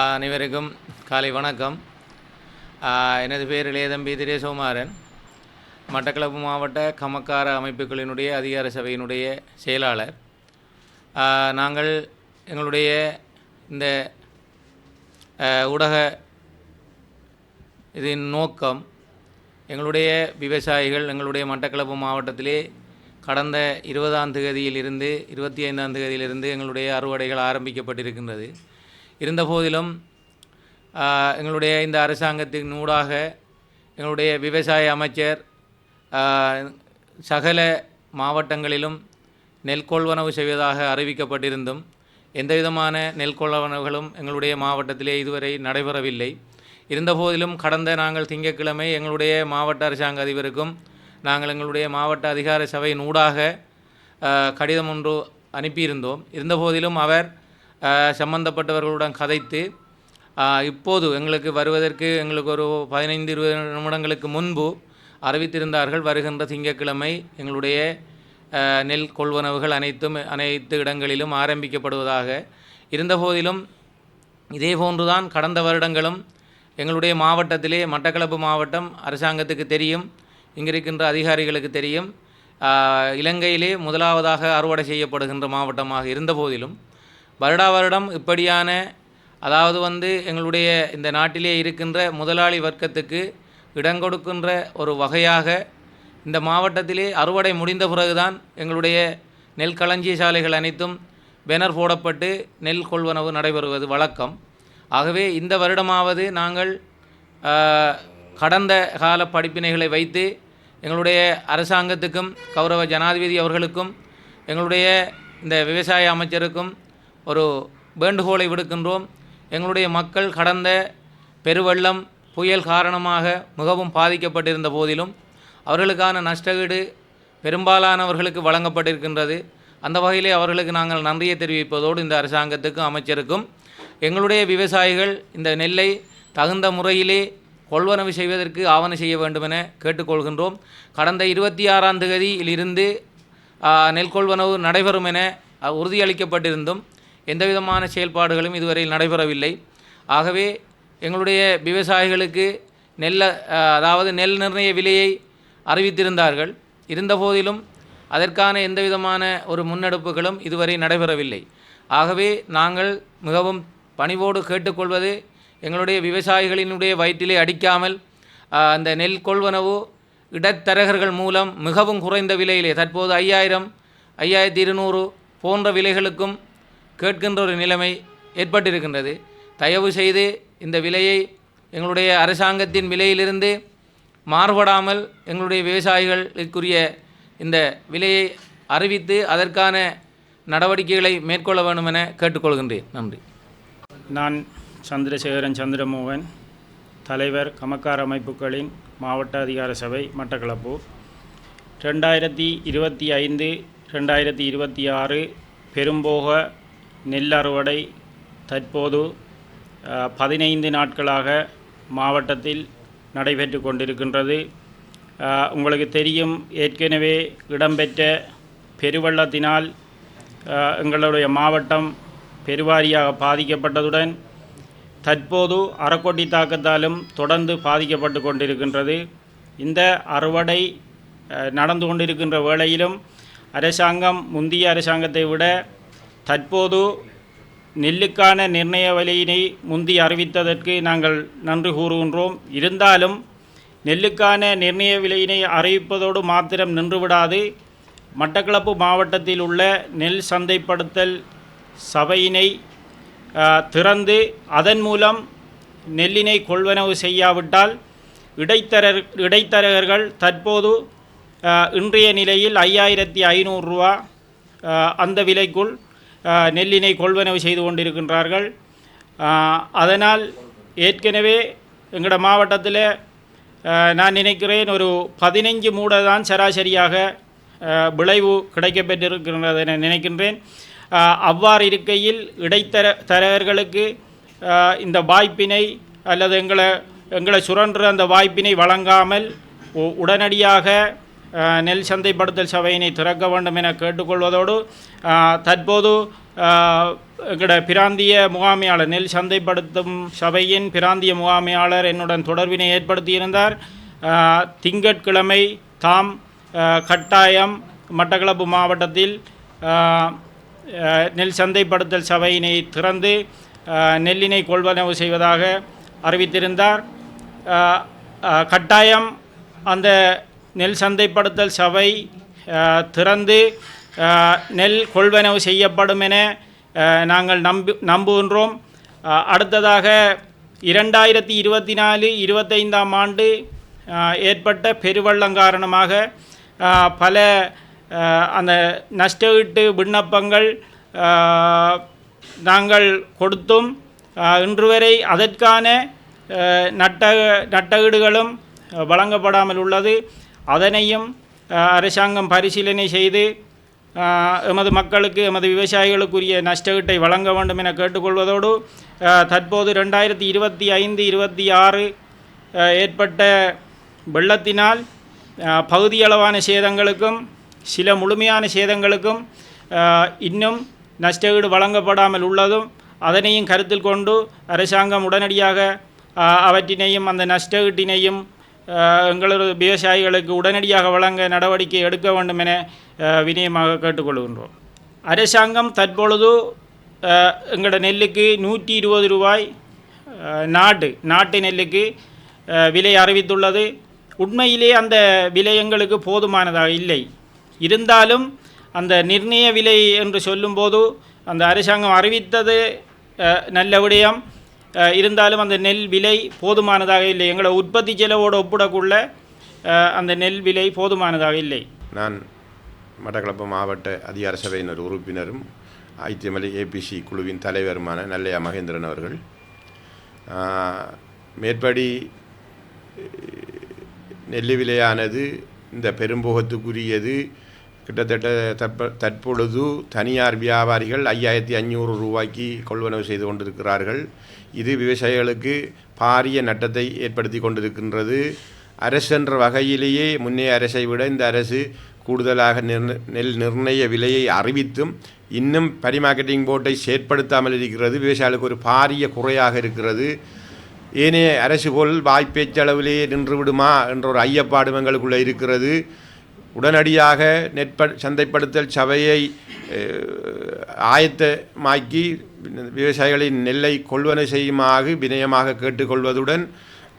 அனைவருக்கும் காலை வணக்கம். எனது பேர் இளையதம்பி திரேசகுமாரன் மட்டக்களப்பு மாவட்ட கமக்கார அமைப்புகளினுடைய அதிகார சபையினுடைய செயலாளர். நாங்கள் எங்களுடைய இந்த ஊடக இதன் நோக்கம் எங்களுடைய விவசாயிகள் எங்களுடைய மட்டக்களப்பு மாவட்டத்திலே கடந்த இருபதாம் தேதியிலிருந்து இருபத்தி ஐந்தாம் தேதியிலிருந்து எங்களுடைய அறுவடைகள் ஆரம்பிக்கப்பட்டிருக்கின்றது. இருந்தபோதிலும் எங்களுடைய இந்த அரசாங்கத்தின் ஊடாக எங்களுடைய விவசாய அமைச்சர் சகல மாவட்டங்களிலும் நெல் கொள்வனவு செய்வதாக அறிவிக்கப்பட்டிருந்தும் எந்தவிதமான நெல் கொள்வனவுகளும் எங்களுடைய மாவட்டத்திலே இதுவரை நடைபெறவில்லை. இருந்தபோதிலும் கடந்த நாங்கள் திங்கட்கிழமை எங்களுடைய மாவட்ட அரசாங்க அதிபருக்கும் நாங்கள் எங்களுடைய மாவட்ட அதிகார சபையின் ஊடாக கடிதம் ஒன்று அனுப்பியிருந்தோம். இருந்தபோதிலும் அவர் சம்பந்தப்பட்டவர்களுடன் கதைத்து இப்போது எங்களுக்கு வருவதற்கு எங்களுக்கு ஒரு பதினைந்து இருபது நிமிடங்களுக்கு முன்பு அறிவித்திருந்தார்கள் வருகின்ற திங்கட்கிழமை எங்களுடைய நெல் கொள்வனவுகள் அனைத்தும் அனைத்து இடங்களிலும் ஆரம்பிக்கப்படுவதாக. இருந்தபோதிலும் இதே போன்றுதான் கடந்த வருடங்களும் எங்களுடைய மாவட்டத்திலே மட்டக்களப்பு மாவட்டம் அரசாங்கத்துக்கு தெரியும் இங்கிருக்கின்ற அதிகாரிகளுக்கு தெரியும். இலங்கையிலே முதலாவதாக அறுவடை செய்யப்படுகின்ற மாவட்டமாக இருந்தபோதிலும் வருடா வருடம் இப்படியான அதாவது வந்து எங்களுடைய இந்த நாட்டிலே இருக்கின்ற முதலாளி வர்க்கத்துக்கு இடம் கொடுக்கின்ற ஒரு வகையாக இந்த மாவட்டத்திலே அறுவடை முடிந்த பிறகுதான் எங்களுடைய நெல் களஞ்சிய சாலைகள் அனைத்தும் பேனர் போடப்பட்டு நெல் கொள்வனவு நடைபெறுவது வழக்கம். ஆகவே இந்த வருடமாவது நாங்கள் கடந்த கால படிப்பினைகளை வைத்து எங்களுடைய அரசாங்கத்துக்கும் கௌரவ ஜனாதிபதி அவர்களுக்கும் எங்களுடைய இந்த விவசாய அமைச்சருக்கும் ஒரு வேண்டுகோளை விடுக்கின்றோம். எங்களுடைய மக்கள் கடந்த பெருவெள்ளம் புயல் காரணமாக மிகவும் பாதிக்கப்பட்டிருந்த போதிலும் அவர்களுக்கான நஷ்டஈடு பெரும்பாலானவர்களுக்கு வழங்கப்பட்டிருக்கின்றது. அந்த வகையிலே அவர்களுக்கு நாங்கள் நன்றியை தெரிவிப்பதோடு இந்த அரசாங்கத்துக்கும் அமைச்சருக்கும் எங்களுடைய விவசாயிகள் இந்த நெல்லை தகுந்த முறையிலே கொள்வனவு செய்வதற்கு ஆவணம் செய்ய வேண்டுமென கேட்டுக்கொள்கின்றோம். கடந்த இருபத்தி ஆறாம் தேதியிலிருந்து நெல் கொள்வனவு நடைபெறும் என உறுதியளிக்கப்பட்டிருந்தும் எந்தவிதமான செயல்பாடுகளும் இதுவரையில் நடைபெறவில்லை. ஆகவே எங்களுடைய விவசாயிகளுக்கு நெல்ல அதாவது நெல் நிர்ணய விலையை அறிவித்திருந்தார்கள். இருந்தபோதிலும் அதற்கான எந்தவிதமான ஒரு முன்னெடுப்புகளும் இதுவரை நடைபெறவில்லை. ஆகவே நாங்கள் மிகவும் பணிவோடு கேட்டுக்கொள்வது எங்களுடைய விவசாயிகளினுடைய வயிற்றிலே அடிக்காமல் அந்த நெல் கொள்வனவு இடத்தரகர்கள் மூலம் மிகவும் குறைந்த விலையிலே தற்போது ஐயாயிரம் ஐயாயிரத்தி இருநூறு போன்ற விலைகளுக்கும் கேட்கின்ற ஒரு நிலைமை ஏற்பட்டிருக்கின்றது. தயவு செய்து இந்த விலையை எங்களுடைய அரசாங்கத்தின் விலையிலிருந்து மாறுபடாமல் எங்களுடைய விவசாயிகளுக்குரிய இந்த விலையை அறிவித்து அதற்கான நடவடிக்கைகளை மேற்கொள்ள வேண்டும் என கேட்டுக்கொள்கின்றேன். நன்றி. நான் சந்திரசேகரன் சந்திரமோகன் தலைவர் கமக்கார் அமைப்புகளின் மாவட்ட அதிகார சபை மட்டக்களப்பு. ரெண்டாயிரத்தி இருபத்தி ஐந்து ரெண்டாயிரத்தி இருபத்தி ஆறு பெரும்போக நெல் அறுவடை தற்போது பதினைந்து நாட்களாக மாவட்டத்தில் நடைபெற்று கொண்டிருக்கின்றது. உங்களுக்கு தெரியும் ஏற்கனவே இடம்பெற்ற பெருவள்ளத்தினால் எங்களுடைய மாவட்டம் பெருவாரியாக பாதிக்கப்பட்டதுடன் தற்போது அறக்கொட்டி தாக்கத்தாலும் தொடர்ந்து பாதிக்கப்பட்டு கொண்டிருக்கின்றது. இந்த அறுவடை நடந்து கொண்டிருக்கின்ற வேளையிலும் அரசாங்கம் முந்தைய அரசாங்கத்தை விட தற்போது நெல்லுக்கான நிர்ணய விலையினை முந்தி அறிவித்ததற்கு நாங்கள் நன்றி கூறுகின்றோம். இருந்தாலும் நெல்லுக்கான நிர்ணய விலையினை அறிவிப்பதோடு மாத்திரம் நின்றுவிடாது. மட்டக்களப்பு மாவட்டத்தில் உள்ள நெல் சந்தைப்படுத்தல் சபையினை திறந்து அதன் மூலம் நெல்லினை கொள்வனவு செய்யாவிட்டால் இடைத்தரர் இடைத்தரகர்கள் தற்போது இன்றைய நிலையில் ஐயாயிரத்தி ஐநூறுரூவா அந்த விலைக்குள் நெல்லினை கொள்வனவு செய்து கொண்டிருக்கின்றார்கள். அதனால் ஏற்கனவே எங்களோட மாவட்டத்தில் நான் நினைக்கிறேன் ஒரு பதினைஞ்சு மூடை தான் சராசரியாக விளைவு கிடைக்கப்பெற்றிருக்கின்றது என நினைக்கின்றேன். அவ்வாறு இருக்கையில் இடைத்தர தரகர்களுக்கு இந்த வாய்ப்பினை அல்லது எங்களை எங்களை சுரன்ற அந்த வாய்ப்பினை வழங்காமல் உடனடியாக நெல் சந்தைப்படுத்தல் சபையினை திறக்க வேண்டும் என கேட்டுக்கொள்வதோடு தற்போது எங்களோட பிராந்திய முகாமையாளர் நெல் சந்தைப்படுத்தும் சபையின் பிராந்திய முகாமையாளர் என்னுடன் தொடர்பினை ஏற்படுத்தியிருந்தார். திங்கட்கிழமை தாம் கட்டாயம் மட்டக்களப்பு மாவட்டத்தில் நெல் சந்தைப்படுத்தல் சபையினை திறந்து நெல்லினை கொள்வனவு செய்வதாக அறிவித்திருந்தார். கட்டாயம் அந்த நெல் சந்தைப்படுத்தல் சபை திறந்து நெல் கொள்வனவு செய்யப்படும் என நாங்கள் நம்பு நம்புகின்றோம். அடுத்ததாக இரண்டாயிரத்தி இருபத்தி நாலு இருபத்தைந்தாம் ஆண்டு ஏற்பட்ட பெருவள்ளம் காரணமாக பல அந்த நஷ்டஈட்டு விண்ணப்பங்கள் நாங்கள் கொடுத்தும். இன்று வரை அதற்கான நட்ட நட்டகீடுகளும் வழங்கப்படாமல் உள்ளது. அதனையும் அரசாங்கம் பரிசீலனை செய்து எமது மக்களுக்கு எமது விவசாயிகளுக்குரிய நஷ்டஈட்டை வழங்க வேண்டும் என கேட்டுக்கொள்வதோடு தற்போது ரெண்டாயிரத்தி இருபத்தி ஐந்து இருபத்தி ஆறு ஏற்பட்ட வெள்ளத்தினால் பகுதியளவான சேதங்களுக்கும் சில முழுமையான சேதங்களுக்கும் இன்னும் நஷ்டஈடு வழங்கப்படாமல் உள்ளதும் அதனையும் கருத்தில் கொண்டு அரசாங்கம் உடனடியாக அவற்றினையும் அந்த நஷ்டஈட்டினையும் எங்களது விவசாயிகளுக்கு உடனடியாக வழங்க நடவடிக்கை எடுக்க வேண்டும் என வினயமாக கேட்டுக்கொள்கின்றோம். அரசாங்கம் தற்பொழுது எங்களோட நெல்லுக்கு நூற்றி இருபது ரூபாய் நாட்டு நாட்டு நெல்லுக்கு விலை அறிவித்துள்ளது. உண்மையிலே அந்த விலை எங்களுக்கு போதுமானதாக இல்லை. இருந்தாலும் அந்த நிர்ணய விலை என்று சொல்லும்போது அந்த அரசாங்கம் அறிவித்தது நல்ல விடயம். இருந்தாலும் அந்த நெல் விலை போதுமானதாக இல்லை. எங்களோட உற்பத்தி செலவோடு ஒப்பிடக்குள்ள அந்த நெல் விலை போதுமானதாக இல்லை. நான் மட்டக்களப்பு மாவட்ட அதிகார சபையின் ஒரு உறுப்பினரும் ஐத்தியமலை ஏபிசி குழுவின் தலைவருமான நல்லையா மகேந்திரன் அவர்கள். மேற்படி நெல் விலையானது இந்த பெரும்போகத்துக்குரியது கிட்டத்தட்ட தற்ப தற்பொழுது தனியார் வியாபாரிகள் ஐயாயிரத்தி அஞ்சூறு ரூபாய்க்கு கொள்வனவு செய்து கொண்டிருக்கிறார்கள். இது விவசாயிகளுக்கு பாரிய நட்டத்தை ஏற்படுத்தி கொண்டிருக்கின்றது. அரசு என்ற வகையிலேயே முன்னே அரசை விட இந்த அரசு கூடுதலாக நிர்ண நெல் நிர்ணய விலையை அறிவித்தும் இன்னும் பரிமார்க்கெட்டிங் போர்ட்டை செயற்படுத்தாமல் இருக்கிறது. விவசாயிகளுக்கு ஒரு பாரிய குறையாக இருக்கிறது. ஏனைய அரசு போல் வாய்ப்பேச்சளவிலேயே நின்று விடுமா என்ற ஒரு ஐயப்பாடு எங்களுக்குள்ளே இருக்கிறது. உடனடியாக நெற்ப சந்தைப்படுத்தல் சபையை ஆயத்தமாக்கி விவசாயிகளின் நெல்லை கொள்வனை செய்யுமாக வினயமாக கேட்டுக்கொள்வதுடன்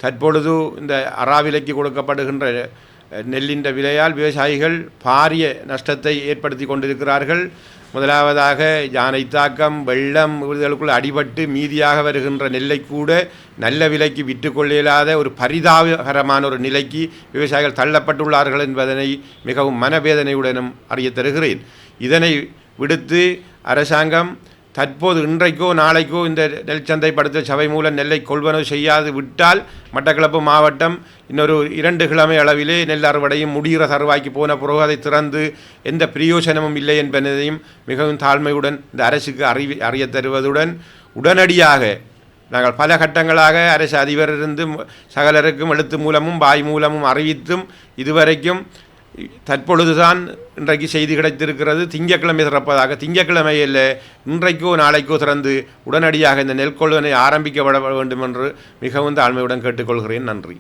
தற்பொழுது இந்த அறாவிலைக்கு கொடுக்கப்படுகின்ற நெல்லின்ற நெல்லின் விலையால் விவசாயிகள் பாரிய நஷ்டத்தை ஏற்படுத்தி கொண்டிருக்கிறார்கள். முதலாவதாக யானை தாக்கம் வெள்ளம் இவர்களுக்குள் அடிபட்டு மீதியாக வருகின்ற நெல்லை கூட நல்ல விலைக்கு விற்றுக்கொள்ள இயலாத ஒரு பரிதாபகரமான ஒரு நிலைக்கு விவசாயிகள் தள்ளப்பட்டுள்ளார்கள் என்பதனை மிகவும் மனவேதனையுடனும் அறியத் தருகிறேன். இதனை விடுத்து அரசாங்கம் தற்போது இன்றைக்கோ நாளைக்கோ இந்த நெல் சந்தைப்படுத்த சபை மூலம் நெல்லை கொள்வனவு செய்யாது விட்டால் மட்டக்களப்பு மாவட்டம் இன்னொரு இரண்டு கிழமை அளவிலே நெல் அறுவடையும் முடிகிற தருவாய்க்கு போன பிறகு அதை திறந்து எந்த பிரயோசனமும் இல்லை என்பதையும் மிகவும் தாழ்மையுடன் இந்த அரசுக்கு அறிவி அறியத் தருவதுடன் உடனடியாக நாங்கள் பல கட்டங்களாக அரசு அதிபரிருந்து சகலருக்கும் எழுத்து மூலமும் வாய் மூலமும் அறிவித்தும் இதுவரைக்கும் தற்பொழுதுதான் இன்றைக்கு செய்தி கிடைத்திருக்கிறது. திங்கட்கிழமை திறப்பதாக திங்கட்கிழமையில் இன்றைக்கோ நாளைக்கோ திறந்து உடனடியாக இந்த நெல் கொள்வனை ஆரம்பிக்கப்பட வேண்டும் என்று மிகவும் தாழ்மையுடன் கேட்டுக்கொள்கிறேன். நன்றி.